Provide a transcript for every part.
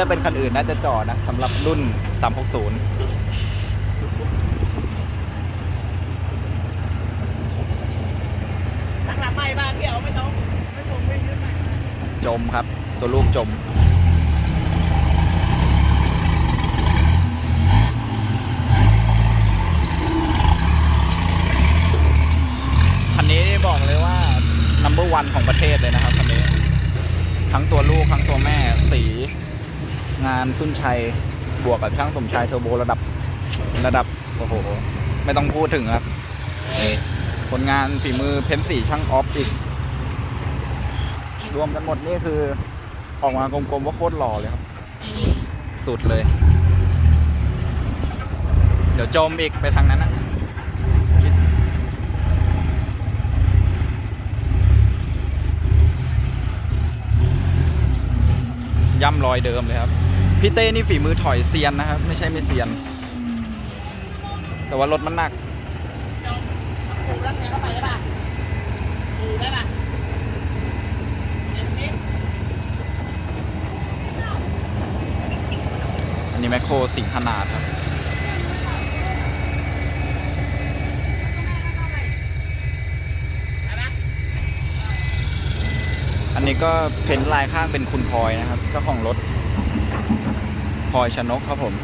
ลือกเป็นคันอื่นน่าจะจอดนะสำหรับรุ่น 360ตั้งหลักใหม่บ้างเดี๋ยวไม่ต้องไม่ต้องไม่ยืดใหม่จมครับ ตัวลูกจม คันนี้บอกเลยว่า number one ของประเทศเลยนะครับคันนี้ ทั้งตัวลูก ทั้งตัวแม่สี งานตุ้นชัยบวกกับช่างสมชายเทอร์โบระดับระดับโอ้โห ไม่ต้องพูดถึงครับนี่ผลงานฝีมือเพ้นสีช่างออฟอีก รวมกันหมดนี่คือ ออกมากลมๆว่าโคตรหล่อเลยครับ สุดเลย เดี๋ยวจมอีกไปทางนั้นนะย่ำรอยเดิมเลยครับ พี่เต้นี่ฝีมือถอยเซียนนะครับ ไม่ใช่ไม่เซียน แต่ว่ารถมันหนักปูรักเงี้ยเข้าไปได้ป่ะปูได้ป่ะเดี๋ยวนี้อันนี้แมคโครสิงขนาดครับ ได้ป่ะอันนี้ก็เพ้นท์ลายข้างเป็นคุณพลอยนะครับเจ้าของรถ พลอยชนกครับผม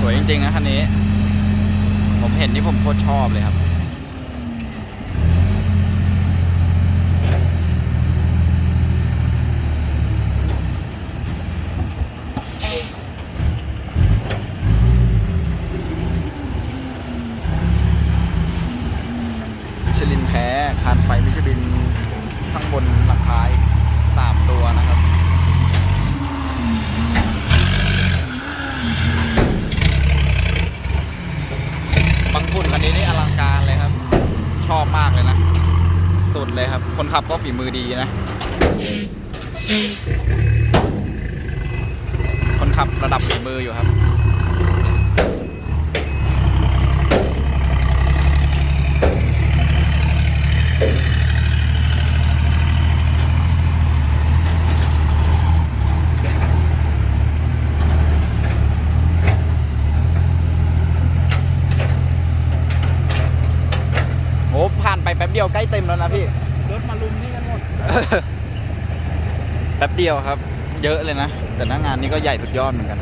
สวยจริงๆนะคันนี้ ผมเห็นที่ผมโคตรชอบเลยครับ มิชลินแท้ คานไฟมิชลินข้างบนหลังคาอีกสามตัวนะครับบางฝุ่นคันนี้นี่อลังการเลยครับ ชอบมากเลยนะ สุดเลยครับ คนขับก็ฝีมือดีนะ คนขับระดับฝีมืออยู่ครับานไปแป๊บเดียวใกล้เต็มแล้วนะพี่ รถมาลุมนี่กันหมด แป๊บเดียวครับ เยอะเลยนะ แต่หน้างานนี้ก็ใหญ่สุดยอดเหมือนกัน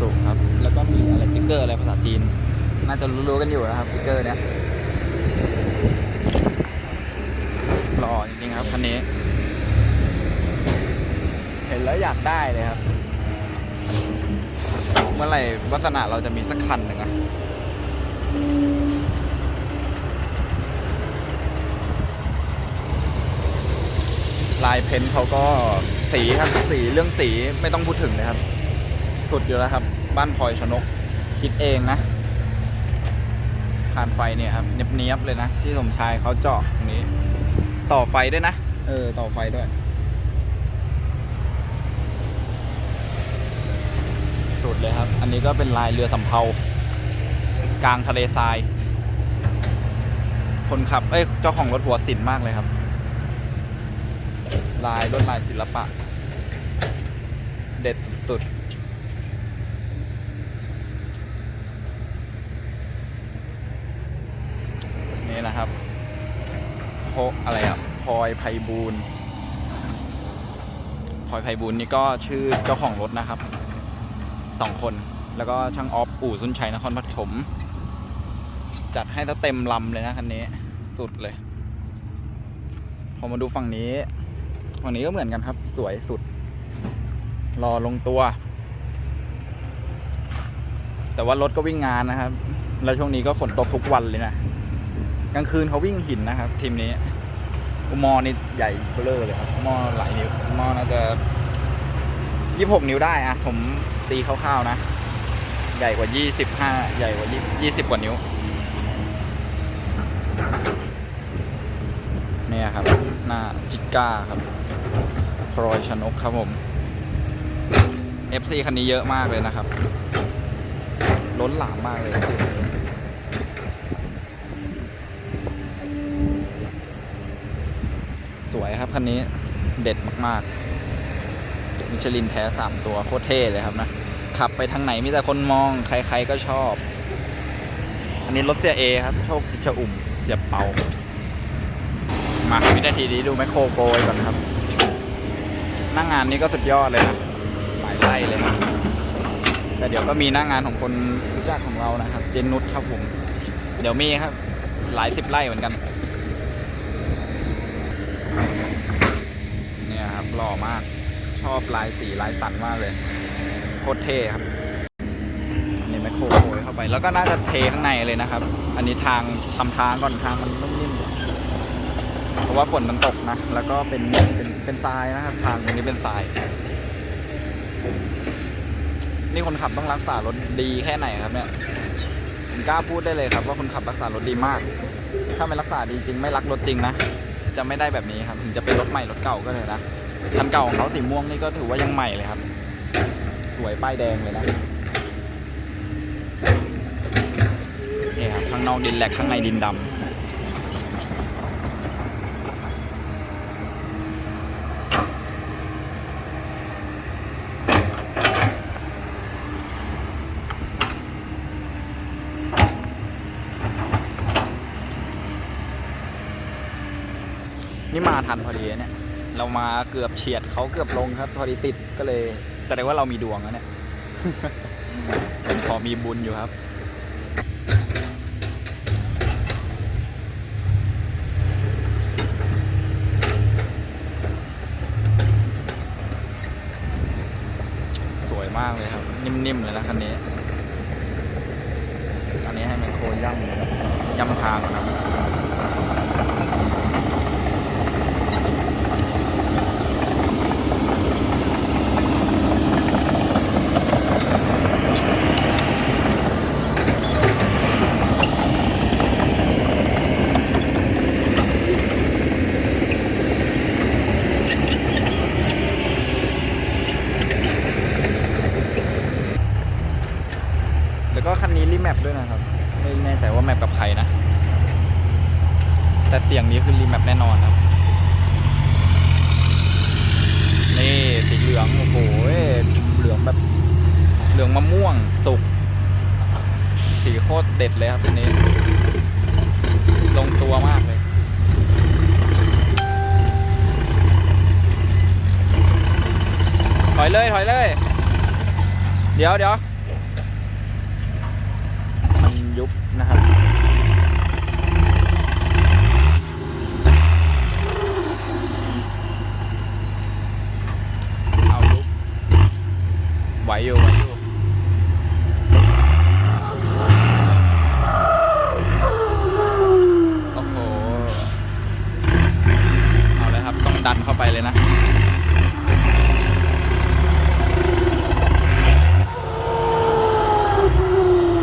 สุดๆครับ แล้วก็มีอะไรติ๊กเกอร์อะไรภาษาจีน น่าจะรู้ๆกันอยู่นะครับติ๊กเกอร์เนี้ยหล่อจริงๆครับคันนี้ เห็นแล้วอยากได้เลยครับ เมื่อไหร่วัฒนาเราจะมีสักคันหนึ่งอะลายเพ้นท์เขาก็สีครับสีเรื่องสีไม่ต้องพูดถึงเลยครับ สุดอยู่แล้วครับ บ้านพลอยชนกคิดเองนะคานไฟเนี่ยครับเนียบๆเลยนะที่สมชายเขาเจาะตรงนี้ ต่อไฟด้วยนะ เออ ต่อไฟด้วย สุดเลยครับ อันนี้ก็เป็นลายเรือสำเภากลางทะเลทราย คนขับ เอ้ย เจ้าของรถหัวสินมากเลยครับ ลายลวดลายศิลปะ เด็ดสุดนี่นะครับโพอะไรอะพลอยไพบูลพลอยไพบูลนี่ก็ชื่อเจ้าของรถนะครับ สองคน แล้วก็ช่างออฟอู่สุนชัยนครปฐมจัดให้ถ้าเต็มลำเลยนะคันนี้สุดเลย พอมาดูฝั่งนี้ ฝั่งนี้ก็เหมือนกันครับ สวยสุด รอลงตัว แต่ว่ารถก็วิ่งงานนะครับ แล้วช่วงนี้ก็ฝนตกทุกวันเลยนะกลางคืนเขาวิ่งหินนะครับ ทีมนี้ อุโมอนี่ใหญ่เบ้อเลยครับอุโมอหลายนิ้วอุโมอน่าจะยี่หกนิ้วได้อะผม ตีคร่าวๆนะ ใหญ่กว่ายี่สิบห้าใหญ่กว่ายี่สิบกว่านิ้ว เนี่ยครับ หน้าจิก้าครับพลอยชนกครับผม FC คันนี้เยอะมากเลยนะครับ ล้นหลามมากเลยสวยครับคันนี้เด็ดมากๆมิชลินแท้สามตัว โคตรเท่เลยครับนะ ขับไปทางไหนมีแต่คนมอง ใครๆก็ชอบ อันนี้รถเสียเอครับ โชคจิชอุ่ม เสียเปา มาวินาทีนี้ดูแมคโครโกยก่อนครับ หน้างงานนี้ก็สุดยอดเลยนะหลายไร่เลยนะแต่เดี๋ยวก็มีหน้างงานของคนรู้จักของเรานะครับ เจนนุชครับผม เดี๋ยวมีครับ หลายสิบไร่เหมือนกัน เนี่ยครับหล่อมาก ชอบลายสีลายสันมากเลย โคตรเท่ครับนี่แมคโครโยเข้าไป แล้วก็น่าจะเทข้างในเลยนะครับ อันนี้ทางทำทางก่อนทางมันนุ่มนิ่มเพราะว่าฝนมันตกนะ แล้วก็เป็นเป็นเป็นทรายนะครับ ทางตรงนี้เป็นทราย นี่คนขับต้องรักษารถดีแค่ไหนครับเนี่ยผมกล้าพูดได้เลยครับว่าคนขับรักษารถดีมาก ถ้าไม่รักษาดีจริงไม่รักรถจริงนะจะไม่ได้แบบนี้ครับ ถึงจะเป็นรถใหม่รถเก่าก็เลยนะคันเก่าของเขาสีม่วงนี่ก็ถือว่ายังใหม่เลยครับ วยป้ายแดงเลยนะนี่ครับข้างนอกดินแหลกข้างในดินดำนี่มาทันพอดีเนี่ย เรามาเกือบเฉียดเขาเกือบลงครับ พอดีติดก็เลยแสดงว่าเรามีดวงแล้วเนี่ย ผมพอมีบุญอยู่ครับ สวยมากเลยครับ นิ่มๆเลยนะคันนี้ อันนี้ให้ไมโครย่ำย่ำทางก่อนนะครับ แล้วก็คันนี้รีแมปด้วยนะครับ ไม่แน่ใจว่าแมปกับใครนะ แต่เสียงนี้คือรีแมปแน่นอนครับ นี่สีเหลื องโอ้โหเหลืองแบบเหลืองมะม่วงสุก สีโคตรเด็ดเลยครับคันนี้ ลงตัวมากเลย ถอยเลยถอยเลย เดี๋ยวเดี๋ยวมันยุบนะครับ เอายุบไหวอยู่ไหวอยู่ โอ้โห เอาเลยครับ ต้องดันเข้าไปเลยนะ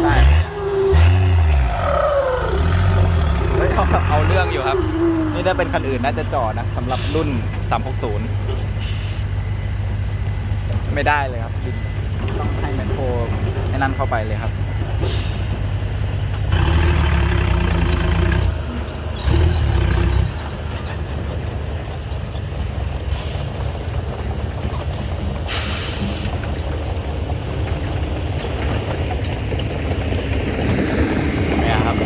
ได้ไหมเนี่ยเฮ้ยเอาเอาเรื่องอยู่ครับ นี่ถ้า เป็นคันอื่นน่าจะจอดนะสำหรับรุ่น 360 ไม่ได้เลยครับต้องให้แมคโครให้นั่นเข้าไปเลยครับ เนี่ยครับ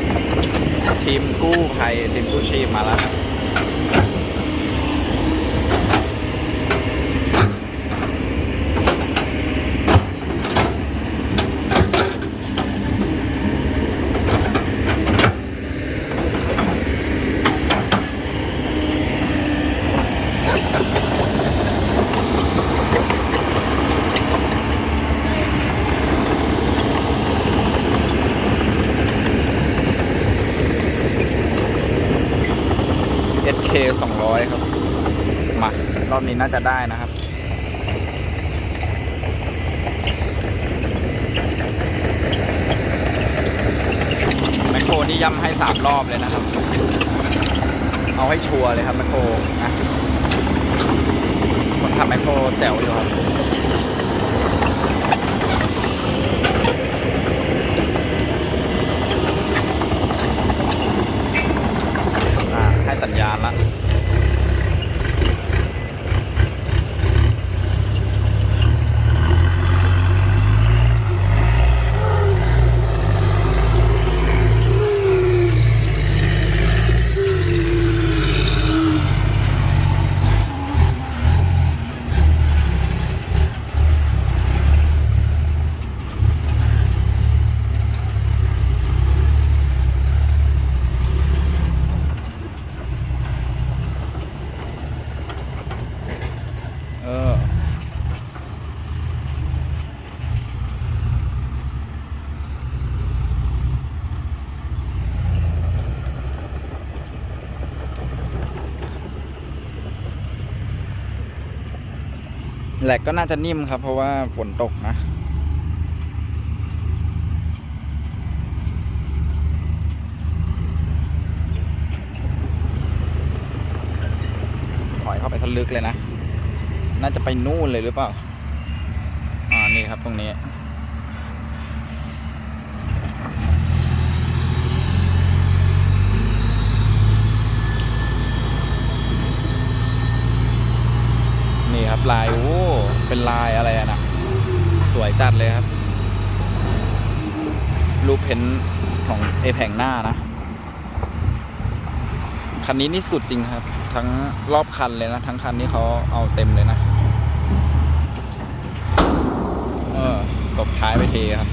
ทีมกู้ภัยทีมกู้ชีพมาแล้วครับ K 200 ครับ มารอบนี้น่าจะได้นะครับ แมคโครนี่ย่ำให้สามรอบเลยนะครับ เอาให้ชัวร์เลยครับแมคโครนะคนขับแมคโครแจ๋วอยู่ครับ แหลกก็น่าจะนิ่มครับ เพราะว่าฝนตกนะ ถอยเข้าไปทะลึกเลยนะ น่าจะไปนู่นเลยหรือเปล่า อ่า นี่ครับตรงนี้ นี่ครับลายโอ้เป็นลายอะไรอะนะสวยจัดเลยครับ รูปเพ้นของเอแผงหน้านะ คันนี้นี่สุดจริงครับ ทั้งรอบคันเลยนะ ทั้งคันนี้เขาเอาเต็มเลยนะ เออตบท้ายไปเทครับ